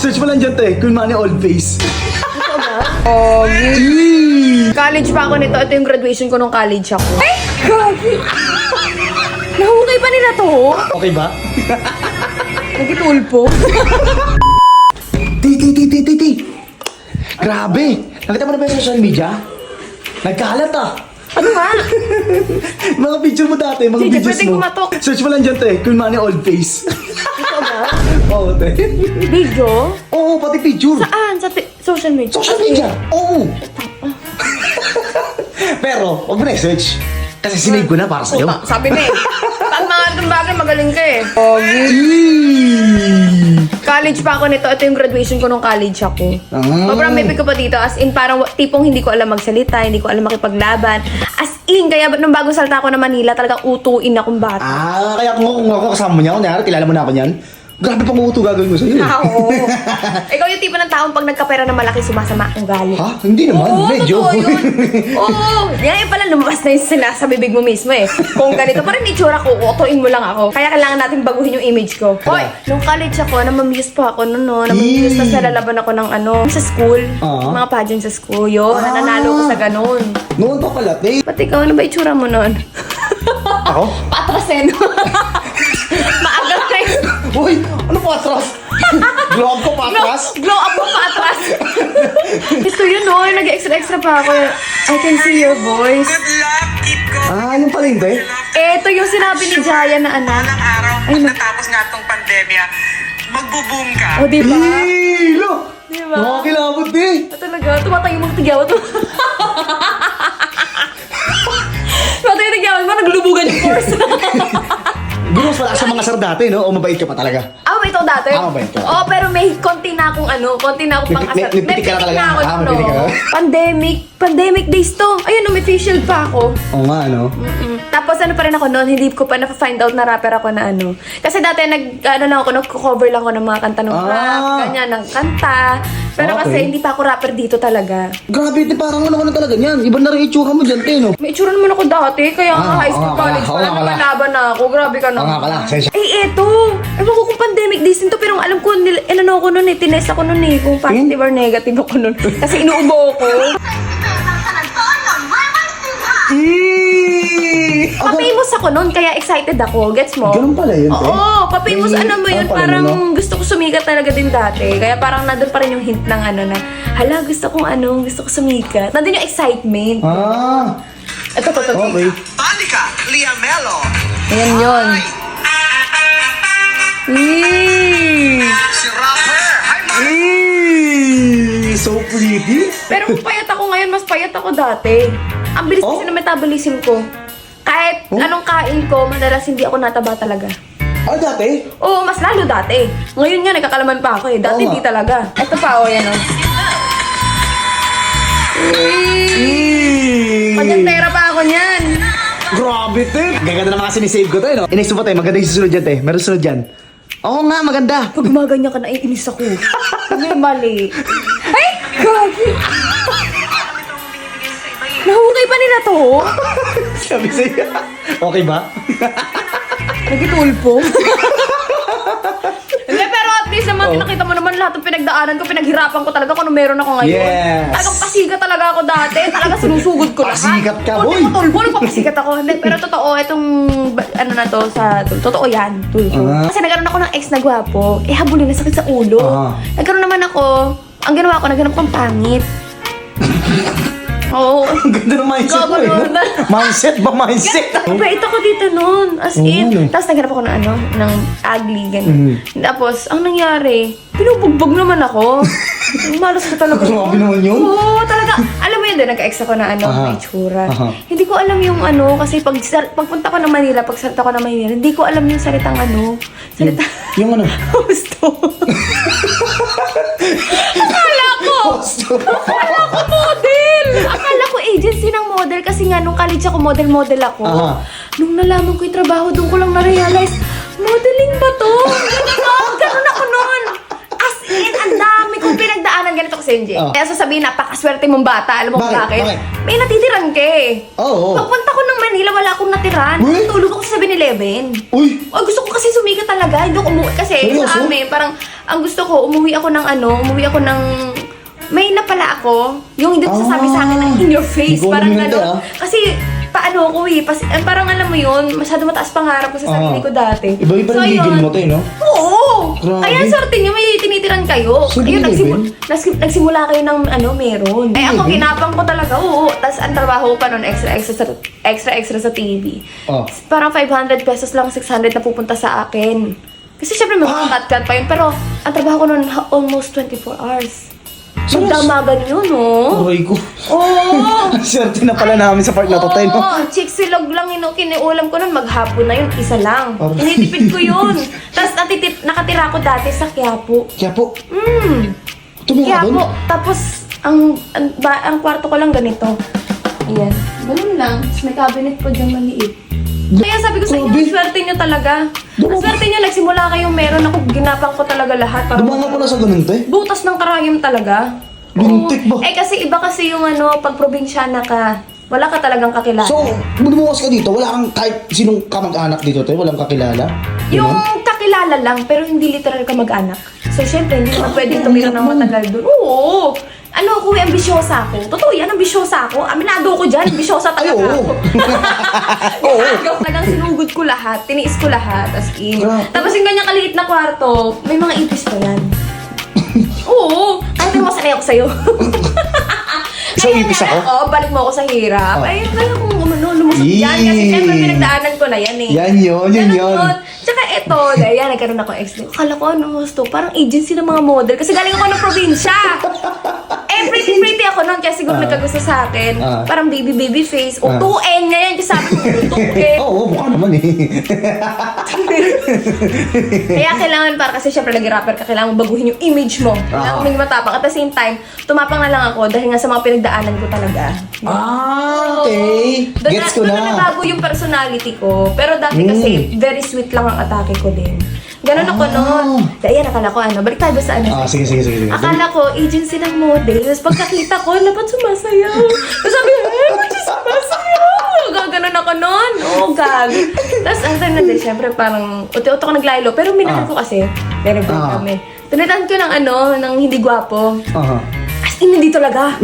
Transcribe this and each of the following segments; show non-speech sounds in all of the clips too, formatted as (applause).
Search mo lang dyan, te. Queen Money Old Face. Oh, Eee! College pa ako nito. Ito yung graduation ko nung college ako. Ay! Gagi! Nahukay pa nila to? Okay ba? Nagitulpo. Ti, ti, ti, ti, ti, ti. Grabe. Nakita mo na ba yung social media? Nagkalat ah. Ano ba? (laughs) mga picture mo dati, mga Sige, videos pwedeng mo. kumatok. Search mo lang dyan, te. Queen Money Old Face. Ito ba? (laughs) Oo, te. Video? Oo, pati picture. Saan? Sa ti- social media? Social media. Oo. (laughs) Pero, huwag mo na i-search. Kasi sinave ko na para sa'yo. Puta, sabi na eh. Pag mga itong bagay, magaling ka eh. Eee! College pa ako nito. Ito yung graduation ko nung college ako. Ah. Sobrang may ko pa dito. As in, parang tipong hindi ko alam magsalita, hindi ko alam makipaglaban. As in, kaya nung bagong salta ako na Manila, talagang utuin akong bata. Ah, kaya kung, kung ako kasama mo niya, kunyari, kilala mo na ako niyan. Grabe pang uto gagawin mo sa'yo. eh. Ah, Oo. (laughs) Ikaw yung tipo ng taong pag nagkapera na malaki, sumasama ang galit. Ha? Hindi naman. Oo, Medyo. totoo yun. Oo. Yan yung pala lumabas na yung sila sa bibig mo mismo eh. Kung ganito pa rin itsura ko, utuin mo lang ako. Kaya kailangan natin baguhin yung image ko. Hoy, nung college ako, namamuse pa ako noon, no. Namamuse na nalalaban ako ng ano, sa school. Ah. Mga pageant sa school. Yun, Ah. nananalo ko sa ganun. Noon pa pala, te. Ba't ikaw, ano ba itsura mo noon? Ako? (laughs) Patrasen. (laughs) Maaga. Uy, ano pa atras? Vlog ko pa Glow, atras? (laughs) glow up mo pa atras. Ito yun, no. Nag-extra-extra pa ako. I can see your voice. Ah, yung pala te. Ito yung sinabi ni Jaya na ano. Walang araw, Ay, pag natapos nga tong pandemya, magbo-boom ka. O, di ba? Eee, lo! Di ba? Nakakilabot, te. Ah, talaga, tumatayo mo (laughs) tigaw to. tumatayo yung tigaw mo, naglulubugan yung force. (laughs) Ginos wala sa mga sir dati, no? O mabait ka pa talaga. Ah, ito dati? Ah, mabait ka. Oo, pero may konti na akong ano, konti na akong May- may- may pitik ka na talaga. ako, Ah, may pitik ka. Pandemic, pandemic days to. Ayun, no, may facial pa ako. Oo nga, no? Mm-mm. Tapos ano pa rin ako noon, hindi ko pa na-find out na rapper ako na ano. Kasi dati nag, ano lang ako, nag-cover lang ako ng mga kanta ng Ah. rap, ganyan, ng kanta. Pero kasi Okay. hindi pa ako rapper dito talaga. Grabe, te. Parang ano ka na talaga niyan. Iba na rin itsura mo dyan, te, no? May itsura naman ako dati, kaya Ah, nga high school, oo nga pala, college oo pa nga lang, pala. lumalaban na ako. Grabe ka Oo naman. nga pala, sensya. Eh, eto. Ewan ko kung pandemic days nito, pero alam ko, nil, ano ako noon eh, tinest ako noon eh, kung positive or negative ako noon. (laughs) Kasi inuubo ako. Eee! Ako, Pa-famous ako noon, kaya excited ako. Gets mo? Ganun pala yun, te. Oo, pa-famous May- ano mo yun, ano pala parang gusto ko sumikat talaga din dati. Kaya parang nandun pa rin yung hint ng ano na, hala, gusto kong ano, gusto ko sumikat. Nandun yung excitement. Ah, Ito, ito, ito. okay. Panika, Liamelo. Ayan yun. Si rapper. Hi. Eee! So pretty. Pero kung payat ako ngayon, mas payat ako dati. Ang bilis Oh? kasi ng metabolism ko. Kahit Oh? anong kain ko, madalas hindi ako nataba talaga. Ah, dati? Oo, mas lalo dati. Ngayon nga, nagkakalaman pa ako eh. Dati Oo nga. hindi talaga. Ito pa, oh, yan oh. Te. Gaganda ng mga sinisave ko, te, no? Inext mo pa, te. Maganda yung susunod dyan, te. Meron susunod dyan. Oo nga, maganda. Pag gumaganyan ka, naiinis ako. (laughs) May mali. Ay! Gagi! Nahukay pa nila to? (laughs) Sabi sa'yo. Okay ba? Nagitulpo? (laughs) Least naman, Oh. nakita mo naman lahat ng pinagdaanan ko, pinaghirapan ko talaga kung ano meron ako ngayon. Yes. Talagang pasikat talaga ako dati. Talaga sinusugod ko lahat. Pasikat ka, boy. di ko tulpo, nagpapasikat ako. Hindi, pero totoo, itong, ano na to, sa, totoo yan, tulpo. Ah. Kasi nagkaroon ako ng ex na gwapo, eh habulin na sakit sa ulo. Ah. Nagkaroon naman ako, ang ginawa ko, naghanap kong pangit. (laughs) Oo. (laughs) Ang ganda ng mindset mo, eh. Gago, no? Mindset ba mindset? Bait ako dito noon. As in. ano? Tapos naghanap ako ng ano, ng ugly, ganun. Mhm. Tapos, ang nangyari, pinubugbog naman ako. (laughs) Malas ko talaga. Grabe naman yun. Oo, talaga. Alam mo yun din, nagka-ex ako na ano, Aha. may itsura. Aha. Hindi ko alam yung ano, kasi pag pagpunta ko ng Manila, pag salita ko ng Manila, hindi ko alam yung salitang ano. Salita. Yung ano? (laughs) Gusto. Akala ko. Gusto. Akala ko model! Akala ko agency ng model kasi nga nung college ako, model-model ako. Aha. Nung nalaman ko yung trabaho, doon ko lang na-realize, modeling ba to? Ganun, ganun ako noon. As in, ang dami kong pinagdaanan ganito kasi NJ. Oh. Kaya sasabihin, napakaswerte mong bata. Alam mo kung Bakit? bakit? Bakit? May natitiran ka eh. Oo. Pagpunta ko ng Manila, wala akong natiran. Uy! Tulog ako sa 7-Eleven. Uy! Oh, gusto ko kasi sumikat talaga. Hindi ako umuwi. Kasi Seryoso? sa amin, parang, ang gusto ko, umuwi ako ng ano, umuwi ako ng... May napala ako. Yung hindi ko sasabi sa akin ng in your face. Hindi ko Parang alam yun, gano'n. ah. Kasi, paano ako eh. Pas, eh, parang alam mo yun, masyado mataas pangarap ko sa sarili Ah. ko dati. Iba-iba ng gigil ayun. mo, te, no? Oo! Grabe. Kaya swerte nyo, may tinitiran kayo. Sa Ayun, nagsimu- 7-Eleven? nas- nagsimula kayo ng ano, meron. Eh ako, 7-Eleven? ginapang ko talaga, oo. Tapos ang trabaho ko pa nun, extra, extra, sa, extra, extra sa TV. Oh. Parang 500 pesos lang, 600 na pupunta sa akin. Kasi syempre may mga Ah! cut-cut pa yun. Pero ang trabaho ko nun, ha- almost 24 hours. Serious? Magdamagan yun, oh. Aray ko. Oo! (laughs) Swerte na pala namin sa part na to, te, no? Oo, chicsilog lang yun. Kiniulam ko nun, maghapon na yun, isa lang. Oh. Tinitipid ko yun. (laughs) Tapos natitip, nakatira ko dati sa Quiapo. Kaya po, Hmm. tumira Quiapo. doon? Tapos, ang, ang, ba, ang kwarto ko lang ganito. Ayan. Ganun lang. Tapos may cabinet po dyan maliit. Kaya sabi ko sa inyo, Grabe. swerte nyo talaga. Ang swerte nyo, nagsimula kayong meron. Ako, ginapang ko talaga lahat. Para Dumanga pala sa ganun, te? Butas ng karayom talaga. Lintik Oo. ba? Eh kasi iba kasi yung ano, pag probinsyana ka, wala ka talagang kakilala. So, bumukas ka dito, wala kang kahit sinong kamag-anak dito, te? Walang kakilala? yung Ganun? kakilala lang, pero hindi literal ka mag-anak. So, syempre, hindi naman pwedeng ang tumira ng matagal doon. Oo! Ano ako, eh, ambisyosa ako. Totoo yan, ambisyosa ako. Aminado ko dyan, ambisyosa Ay, talaga oo. ako. (laughs) Oo. Agaw ka lang, sinugod ko lahat, tiniis ko lahat, as in. Grabe. Tapos yung ganyang kaliit na kwarto, may mga ipis pa yan. (laughs) Oo! Kahit may masanay ako sa'yo. (laughs) So, ipis ako? Oo, balik mo ako sa hirap. Oh. Ay, kaya kung umano, lumusot yan. Kasi syempre pinagdaanan ko na yan eh. Yan yun, yun Ganun yun. Tsaka ito, dahil yan, nagkaroon ako ex. Akala ko ano gusto, parang agency ng mga model. Kasi galing ako ng probinsya. Eh, pretty (laughs) pretty ako noon kaya siguro Ah. nagkagusto sa akin. Ah. Parang baby baby face. O Ah. 2N ngayon. Kasi sabi ko, 2N. (laughs) Oo, mukha naman eh. (laughs) Kaya kailangan para kasi syempre nag rapper ka, kailangan mo baguhin yung image mo. Kailangan Ah. mo maging matapang. At the same time, tumapang na lang ako dahil nga sa mga pinagdaanan ko talaga. ah, okay. Doon Gets na, ko doon na. na nabago yung personality ko. Pero dati Mm. kasi, very sweet lang ang atake ko din. Ganon ako Ah. noon. Dahil akala ko ano, balik tayo sa ano. Ah, sige, sige, sige. sige. Akala ko, agency ng model. Tapos pagkakita ko, lapat sumasayaw. Tapos sabi ko, eh, ba't siya sumasayaw? Gaganon ako noon. Oo, gag. Tapos ang time na din, syempre parang uti-uti ko naglaylo. Pero minahal Ah. ko kasi, very good Ah. kami. Tinitan ko ng ano, ng hindi gwapo. Aha. As in, (laughs) hindi talaga.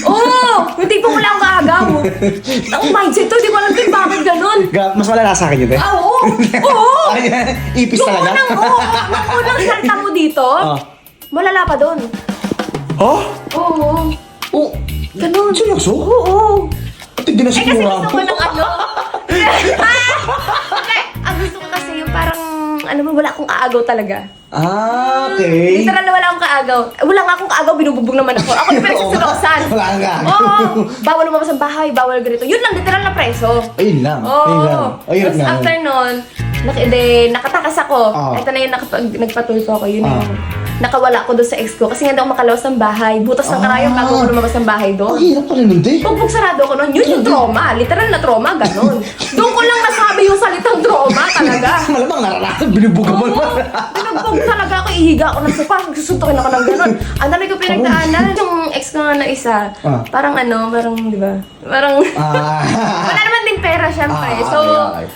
Oo! oh, yung tipong wala akong kaagaw. (laughs) Ang mindset to, hindi ko alam din bakit ganun. Gra- mas malala sa akin yun, eh. Ah, oo! Oo! Ay, ipis Yung talaga? unang, oo, nung unang salta mo dito, Ah. malala pa doon. Oh? Oo. Oh, Ganun. seryoso? Oo. Tignan na Eh kasi siguro gusto ko ng ano. (laughs) (laughs) Hindi, ang gusto ko kasi yung ano mo, wala akong kaagaw talaga. Ah, okay. Literal na wala akong kaagaw. Eh, Wala nga akong kaagaw, binububog naman ako. Ako yung pinagsusulosan. (laughs) Wala kang kaagaw. Oo. Bawal lumabas ng bahay, bawal ganito. Yun lang, literal na preso. Ayun lang. Oo. Ayun lang. Ayun Tapos lang. after nun, nak de, nakatakas ako. Ah. Ito na yung nakapag, nagpatulfo ako. Yun Ah. yung nakawala ako doon sa ex ko. Kasi nga daw makalawas ng bahay. Butas ng Ah. karayong bago ako lumabas ng bahay Ang doon. hirap pala nun, te. Pag sarado ko nun, yun yung trauma. Literal na trauma, ganun. (laughs) Doon ko lang nasabi yung salitang trauma talaga. (laughs) Malamang naranasan, binubuga mo naman. binugbog talaga ako. Ihiga ako ng sopa. Susuntukin ako ng ganun. Ang dami ko pinagdaanan. Yung ex ko nga na isa, Ah. parang ano, parang, di ba? Parang, Ah. (laughs) wala naman din pera, syempre. Ah, so, okay, okay.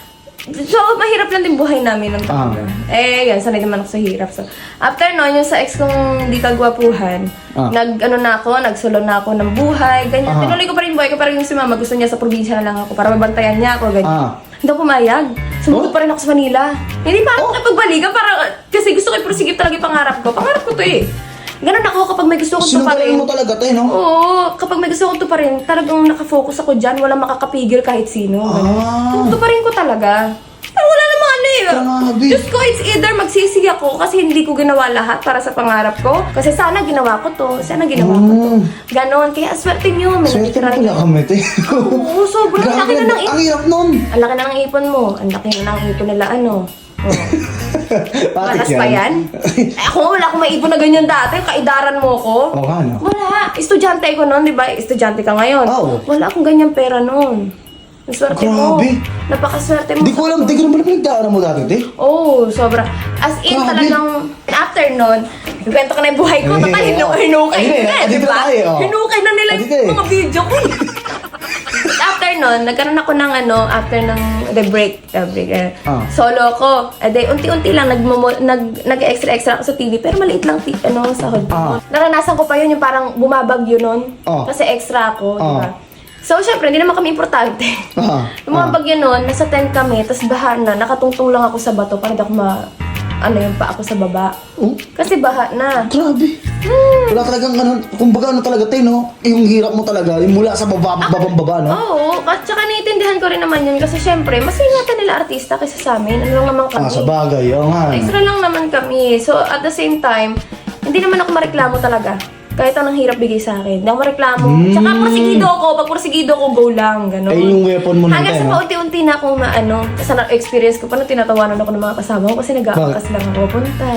So, mahirap lang din buhay namin ng talaga. Eh, yan, sanay naman ako sa hirap. So, after nun, yung sa ex kong di kagwapuhan, Ah. nag, ano na ako, nagsulo na ako ng buhay, ganyan. Ah. Tinuloy ko pa rin buhay ko, parang yung si mama, gusto niya sa probinsya na lang ako para mabantayan niya ako, ganyan. Ah. Hindi ako pumayag. Sumunod Oh? pa rin ako sa Manila. Hindi pa ako kapagbalikan, para, kasi gusto ko i-prosigip talaga yung pangarap ko. Pangarap ko to eh. Ganun ako kapag may gusto kong tuparin. Sinungaling mo talaga, te, no? Oo, kapag may gusto kong tuparin, talagang nakafocus ako dyan, walang makakapigil kahit sino. ganun. Ah. Tuparin ko talaga. Pero wala namang ano eh. Grabe. Diyos ko, it's either magsisi ako kasi hindi ko ginawa lahat para sa pangarap ko. Kasi sana ginawa ko to, sana ginawa ko to. Ganon, kaya swerte nyo. May Mm. Swerte na natitira- pala kami, te. Oo, sobrang laki na ng Ang ipon. hirap nun. Ang laki na ng ipon mo. Ang laki na ng ipon nila ano. Bakit Matas pa yan? Eh, ako wala akong maipon na ganyan dati. Kaidaran mo ko. Oo nga, no? Wala. Estudyante ko noon, di ba? Estudyante ka ngayon. Oo. Wala akong ganyang pera noon. Ang swerte mo. Grabe. Napakaswerte mo. Di ko alam, di ko naman pinagdaanan mo dati, te. Oo, oh, sobra. As in, Grabe. talagang after nun, kwento ko na yung buhay ko. Eh, Total, hinu oo. hinukay Ayun eh, nila, andito di ba? na tayo, oh. Hinukay na nila Andito yung eh. mga video ko. after (laughs) nun, nagkaroon ako ng ano, after ng the break, the break, eh, Ah. solo ko. Eh, di, unti-unti lang, nagmomo, nag, nag-extra-extra ako sa TV, pero maliit lang, ti- ano, sahod ko. Ah. Naranasan ko pa yun, yung parang bumabagyo nun. Ah. Kasi extra ako, di Ah. ba? So, syempre, hindi naman kami importante. Ah. (laughs) Yung mga bagyo nun, nasa tent kami, tapos baha na, nakatungtong lang ako sa bato para di ako ma... Ano yung pa ako sa baba. Oh, Kasi baha na. grabe. Wala talagang ano, kumbaga ano talaga tayo, no? Yung hirap mo talaga, yung mula sa baba, babang baba, no? Oo, at saka naiintindihan ko rin naman yun kasi syempre, mas ingatan nila artista kaysa sa amin. Ano lang naman kami. Ah, sa bagay, oo nga. Extra lang naman kami. So, at the same time, hindi naman ako mareklamo talaga. Kahit anong hirap bigay sa akin. Hindi ako mareklamo. Tsaka porsigido ako. Pag porsigido ako, go lang. Ganun. Hmm. Eh, yung weapon mo Hanggang sa paunti-unti na akong maano. Sa na-experience ko pa na tinatawanan ako ng mga kasama ko kasi nag-aakas lang ako punta.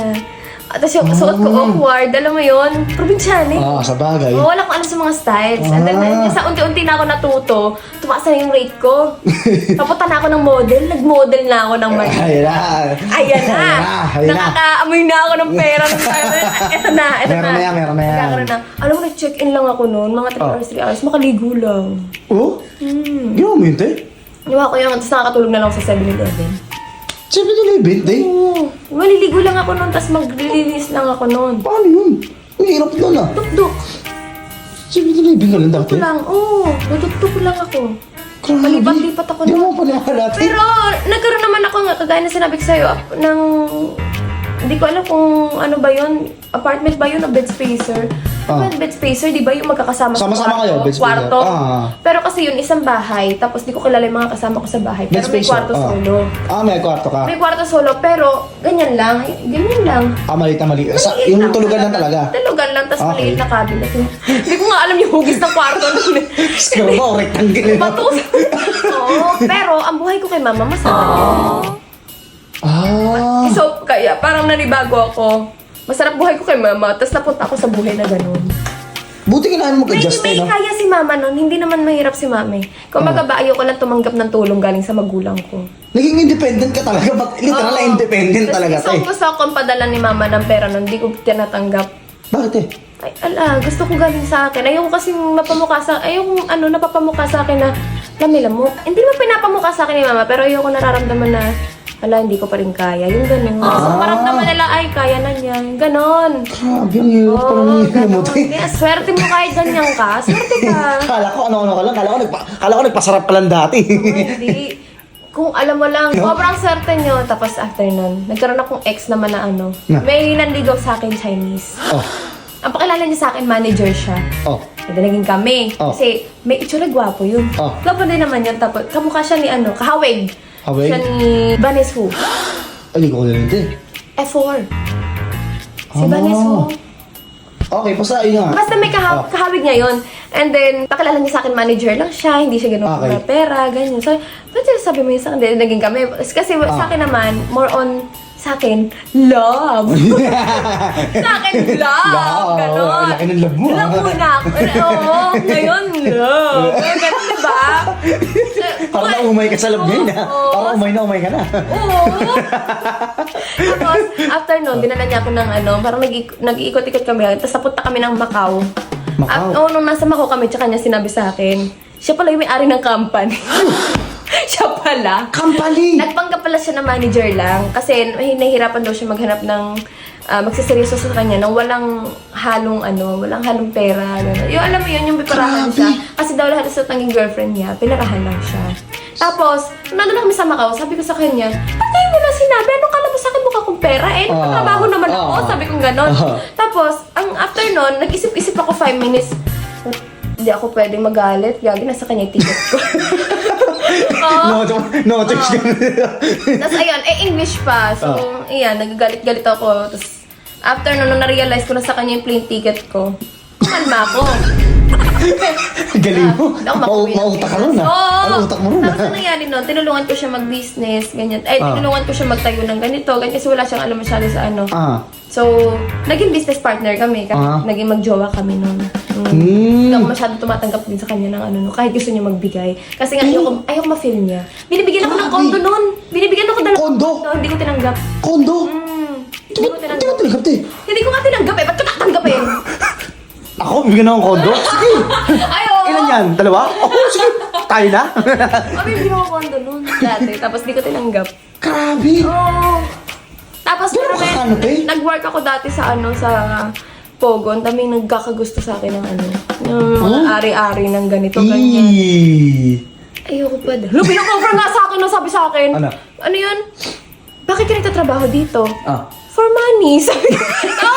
At tapos yung suot ko awkward, alam mo yun, probinsyane. Ah, sa bagay. Oo, wala akong alam sa mga styles. And then, Ah. sa unti-unti na ako natuto, tumaas na yung rate ko. (laughs) Papunta na ako ng model, nag-model na ako ng may... Ay, na. Ayan na! Ayan na, ayan na. Nakakaamoy na ako ng pera. ng (laughs) Ito na, ito Meron na yan, meron na yan. Nagkakaroon na. Alam mo, nag-check-in lang ako noon, mga 3 Oh. hours, 3 hours, makaligo lang. Oh? Hmm. Ginawa mo yun, te? Iwa ko yung, tapos nakakatulog na lang ako sa 7-Eleven. Sabi nila event, te? Oo. Maliligo lang ako noon, tapos mag-release lang ako noon. Paano yun? Ang hirap doon, ah. Nila event ka lang dati. Ito lang, oo. Duduk-duk lang ako. Grabe. Palipat-lipat ako Di noon. mo te. Pero, nagkaroon naman ako nga, kagaya na sinabi ko sa'yo, ng... Hindi ko alam kung ano ba yun, apartment ba yun o bed spacer? Ah. Diba, bed spacer, di ba yung magkakasama Sama-sama kwarto? kayo, bed spacer. Kwarto. Ah. Pero kasi yun, isang bahay, tapos di ko kilala yung mga kasama ko sa bahay. Bed Pero may spacer. kwarto ah. solo. Ah, may kwarto ka. May kwarto solo, pero ganyan lang, ganyan lang. Ah, maliit na maliit. Sa, Maliit yung tulugan lang talaga. Tulugan lang, tapos Okay. maliit na cabinet. Hindi ko nga alam yung hugis ng kwarto. Siguro ba, rectangle. Bato. Oo, pero ang buhay ko kay mama, masarap. Ah. So, kaya parang nanibago ako. Masarap buhay ko kay mama, tapos napunta ako sa buhay na ganun. Buti kailangan mo May, mag-adjust, may eh, no? kaya si mama nun, hindi naman mahirap si mami. Kung baga ba, ayoko lang tumanggap ng tulong galing sa magulang ko. Naging independent ka talaga. But literal na Oo. independent Tapos talaga, gusto, te. gusto akong padala ni mama ng pera nun, hindi ko tinatanggap. Bakit, eh? Ay, ala, gusto ko galing sa akin. Ayoko kasi mapamukha sa, ayoko ano, napapamukha sa akin na lamilamok. Hindi mo pinapamukha sa akin ni mama, pero ayoko nararamdaman na, ala, hindi ko pa rin kaya. Yung ganun. So, Ah. maramdaman nila, ay, kaya na niya. Ganon. Grabe, ang hirap pala ng hirap mo, ganon. te. Kaya swerte mo kahit ganyan ka. Swerte ka. (laughs) Kala ko ano-ano ka lang. Kala ko, nagpa, kala ko nagpasarap ka lang dati. Hindi. Kung alam mo lang, sobrang swerte nyo. Tapos after nun, nagkaroon akong ex naman na ano. Na? May nanligaw sa akin Chinese. oh. Ang pakilala niya sa akin, manager siya. Oh. Ito naging kami. Oh. Kasi may itsura gwapo yun. Oh. Gwapo din naman yun. Tapos kamukha siya ni ano, kahawig. Hawig? Siya ni Vanessa Hu. (gasps) Ay, hindi ko kilala yun, te. F4. Si Ah. Hu. Okay, basta yun nga. Basta may kaha- Oh. kahawig niya yun. And then, pakilala niya sa akin, manager lang siya. Hindi siya ganun Okay. okay. pera, ganyan. So, ba't sabi mo yun sa akin? Then, Naging kami. Kasi Ah. sa akin naman, more on sa akin, love. (laughs) sa akin, love. Love. Ganon. Laki ng love mo, ah. Love muna ako. Oo, ngayon, love. Ganon, diba? (laughs) Parang naumay ka sa love ngayon, ha? Oo. Parang umay na umay ka na. Oo. (laughs) Tapos, after nun, dinala niya ako ng ano, parang nag- nag-iikot-ikot kami. Tapos napunta kami ng Macau. Macau? At, oo, nung nasa Macau kami, tsaka niya sinabi sa akin, siya pala yung may-ari ng company. (laughs) siya pala. Company! Nagpanggap pala siya na manager lang kasi nahi- nahihirapan daw siya maghanap ng uh, magsiseryoso sa kanya nang walang halong ano, walang halong pera. Gano'n. Yung alam mo yun, yung piparahan Grabe. siya. Kasi daw lahat sa tanging girlfriend niya, pinarahan lang siya. Tapos, nandun na kami sa Macau, sabi ko sa kanya, ba't kayo mo na sinabi? Kala mo sa akin mukha kong pera? Eh, nagtatrabaho Ah, naman ako. ah. Sabi ko gano'n. Ah. Tapos, ang after nun, nag-isip-isip ako 5 minutes. Hindi ako pwedeng magalit. Gagi, nasa kanya yung ticket ko. (laughs) No, no, text ka. Tapos ayun, eh English pa. So, iyan, nagagalit-galit ako. Tapos, after nun, nung na-realize ko na sa kanya yung plane ticket ko, kumalma ako. (laughs) Galing mo. Ako Mau makauwi ng mautak ka nun, ha? Oo. Ano utak mo nun, Tapos ha? ang nangyari nun, tinulungan ko siya mag-business, ganyan. Ay, Ah. tinulungan ko siya magtayo ng ganito, ganyan. Kasi wala siyang alam masyado sa ano. Ah. So, naging business partner kami. Kasi Ah. Naging magjowa kami nun. Mm. Hmm. Hindi ako masyado tumatanggap din sa kanya ng ano, no, kahit gusto niya magbigay. Kasi nga, ayoko, ayoko ma-feel niya. Binibigyan ako ng Grabe. kondo nun. Binibigyan ako dalawang Kondo? Hindi ko tinanggap. Kondo? Hmm. Di Hindi ko di ba tinanggap. talaga, te? Hindi ko nga tinanggap eh. Ba't ko tatanggapin? Bigyan ako ng kondo? (laughs) Sige. Ay, oo. Ilan yan? Dalawa? Ako, sige. Tayo na? Kami hindi ako kondo noon dati. Tapos di ko tinanggap. Grabe. Oo. Tapos marami, ka, ano, te? nag-work ako dati sa ano, sa Pogon. Daming nagkakagusto sa akin ng ano, ng mga Huh? ari-ari ng ganito, ganyan. Eee. Ayoko pa daw. Lo, pinaka-offer nga sa akin, no, sabi sa akin. Ano? Ano yun? Bakit ka nagtatrabaho dito? Ah. For money. Sabi ko. Oo, (laughs)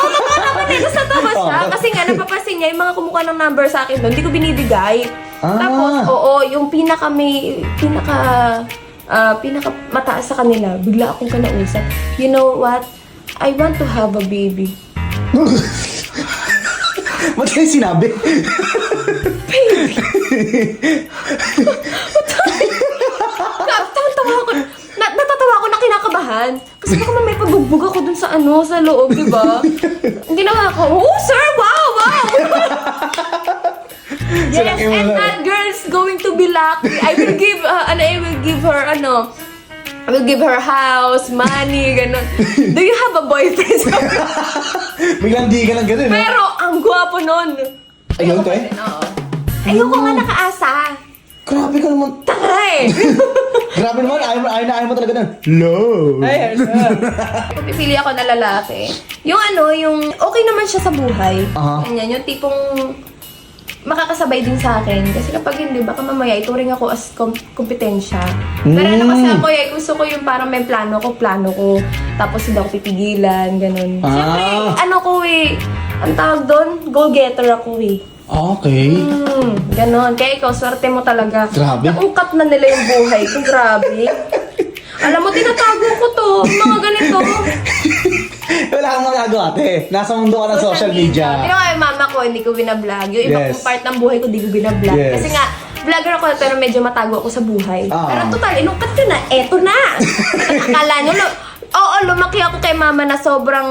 eh. Tapos natawa siya. Oh. Kasi nga, napapansin niya, yung mga kumukuha ng number sa akin doon, hindi ko binibigay. Ah. Tapos, oo, yung pinaka may, pinaka, ah, pinaka mataas sa kanila, bigla akong kanausap. You know what? I want to have a baby. Ba't kayo sinabi? Tawa ako. Na, natatawa ako na kinakabahan. Kasi baka may pabugbog ako dun sa ano, sa loob, di ba? (laughs) Hindi na ako, oh sir, wow, wow! (laughs) yes, laki mo and na. that girl's going to be lucky. I will give, uh, ano, I will give her, ano, I will give her house, money, ganun. (laughs) Do you have a boyfriend? Biglang di ka lang ganun, no? Pero, ang gwapo nun. Ayun, to eh? Oo. Ayoko nga nakaasa. Grabe ka naman. Tanga (laughs) eh. Grabe naman, ayaw, ayaw na ayaw mo talaga nun. No. Ay, ano? Kung pipili ako na lalaki, yung ano, yung okay naman siya sa buhay. Aha. Ganyan, yung tipong makakasabay din sa akin. Kasi kapag hindi, baka mamaya ituring ako as kom- kompetensya. Pero ano kasi Mm. ako, eh, gusto ko yung parang may plano ko, plano ko. Tapos hindi ako pipigilan, ganun. Ah. Siyempre, ano ko eh, ang tawag doon, goal-getter ako eh. Okay. Hmm, ganon. Kaya ikaw, swerte mo talaga. Grabe. Naungkat na nila yung buhay ko. Grabe. Alam mo, tinatago ko to. Mga ganito. Wala kang magagawa, ate. Nasa mundo ka ng social media. Pero kaya mama ko, hindi ko binablog. Yung iba Yes. kong part ng buhay ko, hindi ko binablog. Yes. Kasi nga, vlogger ako, pero medyo matago ako sa buhay. Ah. Pero total, inungkat ko na. Eto na. (laughs) Akala nyo, lo- Oo, lumaki ako kay mama na sobrang,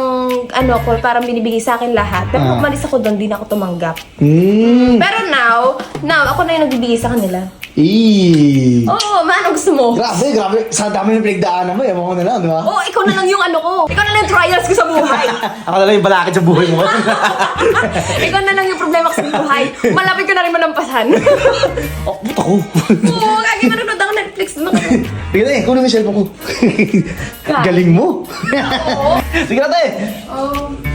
ano ko, parang binibigay sa akin lahat. Pero Ah. nung umalis ako doon, di na ako tumanggap. Hmm. Pero now, now, ako na yung nagbibigay sa kanila. Eee. Oo, man, ang gusto mo. Grabe, grabe. Sa dami ng pinagdaanan mo, ewan ko na lang, di ba? Oo, ikaw na lang yung ano ko. Ikaw na lang yung trials ko sa buhay. (laughs) Ako na lang yung balakid sa buhay mo. (laughs) ikaw na lang yung problema ko sa buhay. Malapit ko na rin malampasan. (laughs) oh, puto ko. Oo, kagi manonood ako Netflix. Ka? (laughs) Sige na eh, kunin mo yung cellphone ko. Galing mo. (laughs) Sige na, te. Oh.